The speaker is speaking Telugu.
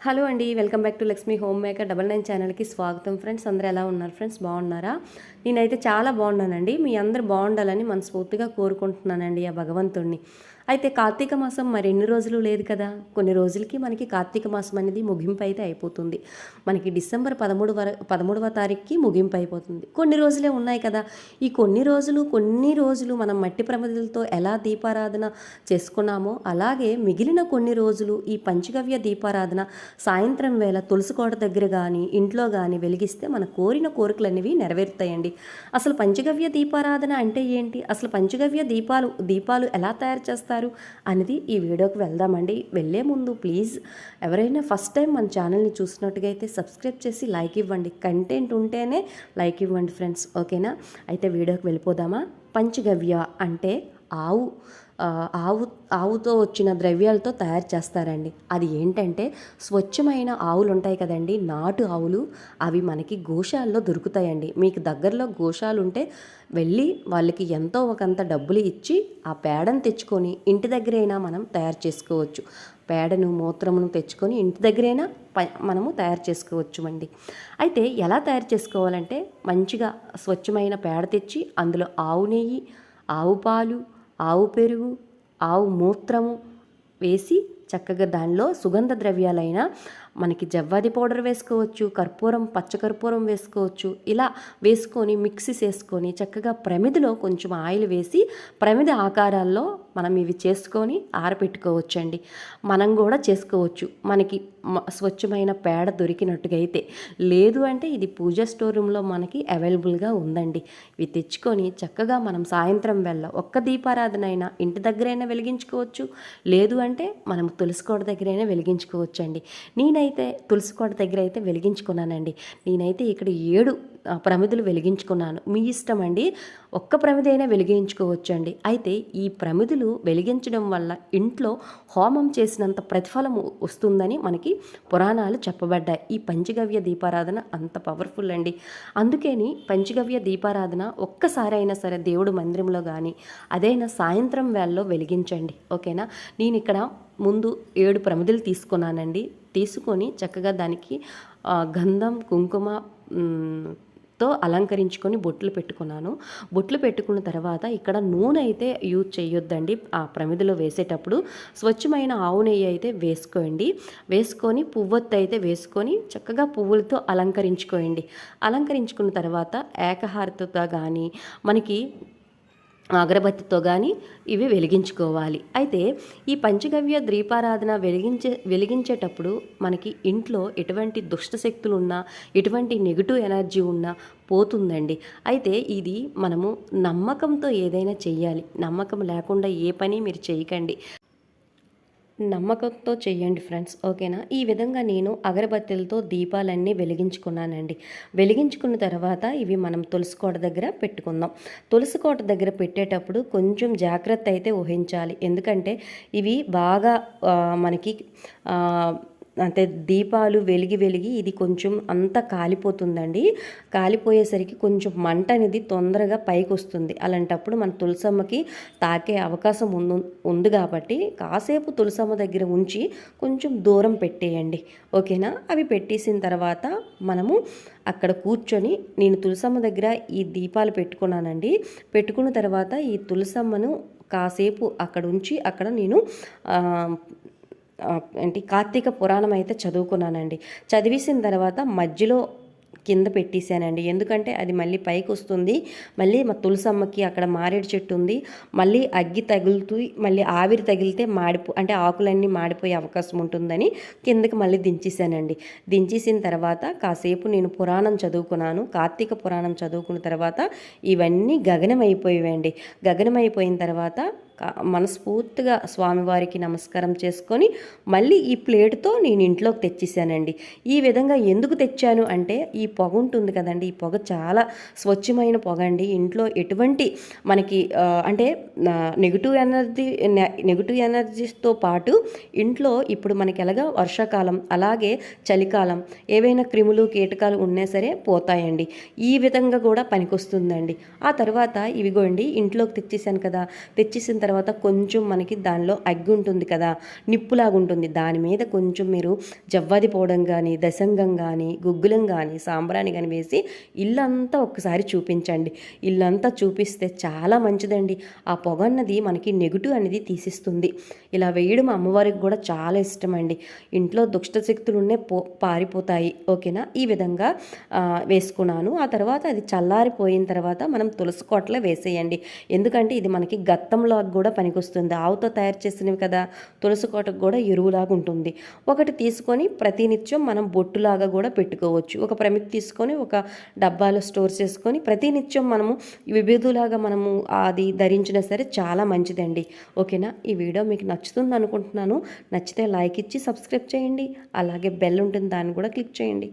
హలో అండి welcome back to Lakshmi home maker double nine ఛానల్కి స్వాగతం. ఫ్రెండ్స్ అందరూ ఎలా ఉన్నారు? ఫ్రెండ్స్ బాగున్నారా? నేనైతే చాలా బాగున్నానండి. మీ అందరు బాగుండాలని మనస్ఫూర్తిగా కోరుకుంటున్నానండి ఆ భగవంతుణ్ణి. అయితే కార్తీక మాసం మరి ఎన్ని రోజులు లేదు కదా? కొన్ని రోజులకి మనకి కార్తీక మాసం అనేది ముగింపు అయితే అయిపోతుంది. మనకి డిసెంబర్ పదమూడు వర పదమూడవ తారీఖుకి ముగింపు అయిపోతుంది. కొన్ని రోజులే ఉన్నాయి కదా? ఈ కొన్ని రోజులు కొన్ని రోజులు మనం మట్టి ప్రమిదలతో ఎలా దీపారాధన చేసుకున్నామో అలాగే మిగిలిన కొన్ని రోజులు ఈ పంచగవ్య దీపారాధన సాయంత్రం వేళ తులసి కోట దగ్గర కానీ ఇంట్లో కానీ వెలిగిస్తే మన కోరిన కోరికలు అనేవి నెరవేరుతాయండి. అసలు పంచగవ్య దీపారాధన అంటే ఏంటి? అసలు పంచగవ్య దీపాలు దీపాలు ఎలా తయారు చేస్తారు అనేది ఈ వీడియోకి వెళ్దామండి. వెళ్ళే ముందు ప్లీజ్ ఎవరైనా ఫస్ట్ టైం మన ఛానల్ని చూసినట్టుగా అయితే సబ్స్క్రైబ్ చేసి లైక్ ఇవ్వండి. కంటెంట్ ఉంటేనే లైక్ ఇవ్వండి ఫ్రెండ్స్. ఓకేనా? అయితే వీడియోకి వెళ్ళిపోదామా? పంచగవ్య అంటే ఆవు ఆవు ఆవుతో వచ్చిన ద్రవ్యాలతో తయారు చేస్తారండి. అది ఏంటంటే స్వచ్ఛమైన ఆవులు ఉంటాయి కదండి. నాటు ఆవులు అవి మనకి గోశాల్లో దొరుకుతాయండి. మీకు దగ్గరలో గోశాలు ఉంటే వెళ్ళి వాళ్ళకి ఎంతో ఒకంత డబ్బులు ఇచ్చి ఆ పేడను తెచ్చుకొని ఇంటి దగ్గరైనా మనం తయారు చేసుకోవచ్చు. పేడను మూత్రమును తెచ్చుకొని ఇంటి దగ్గరైనా ప- మనము తయారు చేసుకోవచ్చు అండి అయితే ఎలా తయారు చేసుకోవాలంటే మంచిగా స్వచ్ఛమైన పేడ తెచ్చి అందులో ఆవు నెయ్యి ఆవు పాలు ఆవు పెరుగు ఆవు మూత్రము వేసి చక్కగా దానిలో సుగంధ ద్రవ్యాలైన మనకి జవ్వాది పౌడర్ వేసుకోవచ్చు కర్పూరం పచ్చకర్పూరం వేసుకోవచ్చు. ఇలా వేసుకొని మిక్సీ చేసుకొని చక్కగా ప్రమిదిలో కొంచెం ఆయిల్ వేసి ప్రమిద ఆకారాల్లో మనం ఇవి చేసుకొని ఆరపెట్టుకోవచ్చండి. మనం కూడా చేసుకోవచ్చు. మనకి స్వచ్ఛమైన పేడ దొరికినట్టుగా అయితే లేదు అంటే ఇది పూజ స్టోర్ రూమ్లో మనకి అవైలబుల్గా ఉందండి. ఇవి తెచ్చుకొని చక్కగా మనం సాయంత్రం వెళ్ళ ఒక్క దీపారాధన అయినా ఇంటి దగ్గరైనా వెలిగించుకోవచ్చు. లేదు అంటే మనం తులసికోట దగ్గరైనా వెలిగించుకోవచ్చండి. నేనైతే తులసికోట దగ్గర అయితే వెలిగించుకున్నానండి. నేనైతే ఇక్కడ ఏడు ప్రమిదలు వెలిగించుకున్నాను. మీ ఇష్టం అండి. ఒక్క ప్రమిదైనా వెలిగించుకోవచ్చు అండి అయితే ఈ ప్రమిదులు వెలిగించడం వల్ల ఇంట్లో హోమం చేసినంత ప్రతిఫలం వస్తుందని మనకి పురాణాలు చెప్పబడ్డాయి. ఈ పంచగవ్య దీపారాధన అంత పవర్ఫుల్ అండి. అందుకని పంచగవ్య దీపారాధన ఒక్కసారి అయినా సరే దేవుడు మందిరంలో కానీ అదైనా సాయంత్రం వేళలో వెలిగించండి. ఓకేనా? నేను ఇక్కడ ముందు ఏడు ప్రమిదలు తీసుకున్నానండి. తీసుకొని చక్కగా దానికి గంధం కుంకుమ తో అలంకరించుకొని బొట్లు పెట్టుకున్నాను. బొట్లు పెట్టుకున్న తర్వాత ఇక్కడ నూనె అయితే యూజ్ చేయొద్దండి. ఆ ప్రమిదిలో వేసేటప్పుడు స్వచ్ఛమైన ఆవు నెయ్యి అయితే వేసుకోండి. వేసుకొని పువ్వొత్తు అయితే వేసుకొని చక్కగా పువ్వులతో అలంకరించుకోండి అలంకరించుకున్న తర్వాత ఏకహారతతో కానీ మనకి అగరబత్తితో కానీ ఇవి వెలిగించుకోవాలి. అయితే ఈ పంచగవ్య ద్వీపారాధన వెలిగించే వెలిగించేటప్పుడు మనకి ఇంట్లో ఎటువంటి దుష్ట శక్తులు ఉన్నా ఎటువంటి నెగిటివ్ ఎనర్జీ ఉన్నా పోతుందండి. అయితే ఇది మనము నమ్మకంతో ఏదైనా చేయాలి నమ్మకం లేకుండా ఏ పని మీరు చేయకండి. నమ్మకంతో చేయండి ఫ్రెండ్స్ ఓకేనా? ఈ విధంగా నేను అగరబత్తులతో దీపాలన్నీ వెలిగించుకున్నానండి. వెలిగించుకున్న తర్వాత ఇవి మనం తులసికోట దగ్గర పెట్టుకుందాం. తులసికోట దగ్గర పెట్టేటప్పుడు కొంచెం జాగ్రత్త అయితే ఊహించాలి ఎందుకంటే ఇవి బాగా మనకి అంటే దీపాలు వెలిగి వెలిగి ఇది కొంచెం అంతా కాలిపోతుందండి. కాలిపోయేసరికి కొంచెం మంట అనేది తొందరగా పైకి వస్తుంది అలాంటప్పుడు మన తులసమ్మకి తాకే అవకాశం ఉంది ఉంది కాబట్టి కాసేపు తులసమ్మ దగ్గర ఉంచి కొంచెం దూరం పెట్టేయండి. ఓకేనా? అవి పెట్టేసిన తర్వాత మనము అక్కడ కూర్చొని నేను తులసమ్మ దగ్గర ఈ దీపాలు పెట్టుకున్నానండి. పెట్టుకున్న తర్వాత ఈ తులసమ్మను కాసేపు అక్కడ ఉంచి అక్కడ నేను ఏంటి కార్తీక పురాణం అయితే చదువుకున్నానండి. చదివేసిన తర్వాత మధ్యలో కింద పెట్టేశానండి. ఎందుకంటే అది మళ్ళీ పైకి వస్తుంది. మళ్ళీ మా తులసమ్మకి అక్కడ మారేడు చెట్టు ఉంది. మళ్ళీ అగ్గి తగులుతూ మళ్ళీ ఆవిరి తగిలితే మాడిపో అంటే ఆకులన్నీ మాడిపోయే అవకాశం ఉంటుందని కిందకి మళ్ళీ దించేశానండి. దించేసిన తర్వాత కాసేపు నేను పురాణం చదువుకున్నాను. కార్తీక పురాణం చదువుకున్న తర్వాత ఇవన్నీ గగనమైపోయేవండి. గగనమైపోయిన తర్వాత మనస్ఫూర్తిగా స్వామివారికి నమస్కారం చేసుకొని మళ్ళీ ఈ ప్లేట్తో నేను ఇంట్లోకి తెచ్చేసానండి. ఈ విధంగా ఎందుకు తెచ్చాను అంటే ఈ పొగ ఉంటుంది కదండి ఈ పొగ చాలా స్వచ్ఛమైన పొగ అండి. ఇంట్లో ఎటువంటి మనకి అంటే నెగిటివ్ ఎనర్జీ నెగిటివ్ ఎనర్జీస్తో పాటు ఇంట్లో ఇప్పుడు మనకి ఎలాగా వర్షాకాలం అలాగే చలికాలం ఏవైనా క్రిములు కీటకాలు ఉన్నా సరే పోతాయండి. ఈ విధంగా కూడా పనికొస్తుందండి. ఆ తర్వాత ఇవిగోండి ఇంట్లోకి తెచ్చేసాను కదా తెచ్చేసిన తర్వాత కొంచెం మనకి దానిలో అగ్గి ఉంటుంది కదా నిప్పులాగా ఉంటుంది. దాని మీద కొంచెం మీరు జవ్వాది పోవడం కానీ దశంగం కానీ గుగ్గులం కానీ సాంబ్రాణి కానీ వేసి ఇల్లంతా ఒక్కసారి చూపించండి. ఇల్లంతా చూపిస్తే చాలా మంచిదండి. ఆ పొగ అన్నది మనకి నెగిటివ్ అనేది తీసిస్తుంది. ఇలా వేయడం అమ్మవారికి కూడా చాలా ఇష్టం అండి ఇంట్లో దుష్ట శక్తులు ఉన్నే పో పారిపోతాయి. ఓకేనా? ఈ విధంగా వేసుకున్నాను. ఆ తర్వాత అది చల్లారిపోయిన తర్వాత మనం తులసి కోటలో వేసేయండి. ఎందుకంటే ఇది మనకి గత్తంలో కూడా పనికొస్తుంది. ఆవుతో తయారు చేసినవి కదా తులసి కోటకు కూడా ఎరువులాగా ఉంటుంది. ఒకటి తీసుకొని ప్రతినిత్యం మనం బొట్టులాగా కూడా పెట్టుకోవచ్చు. ఒక ప్రమిది తీసుకొని ఒక డబ్బాలో స్టోర్ చేసుకొని ప్రతినిత్యం మనము విభేదులాగా మనము అది ధరించినా సరే చాలా మంచిదండి. ఓకేనా? ఈ వీడియో మీకు నచ్చుతుంది అనుకుంటున్నాను. నచ్చితే లైక్ ఇచ్చి సబ్స్క్రైబ్ చేయండి. అలాగే బెల్ ఉంటుంది దాన్ని కూడా క్లిక్ చేయండి.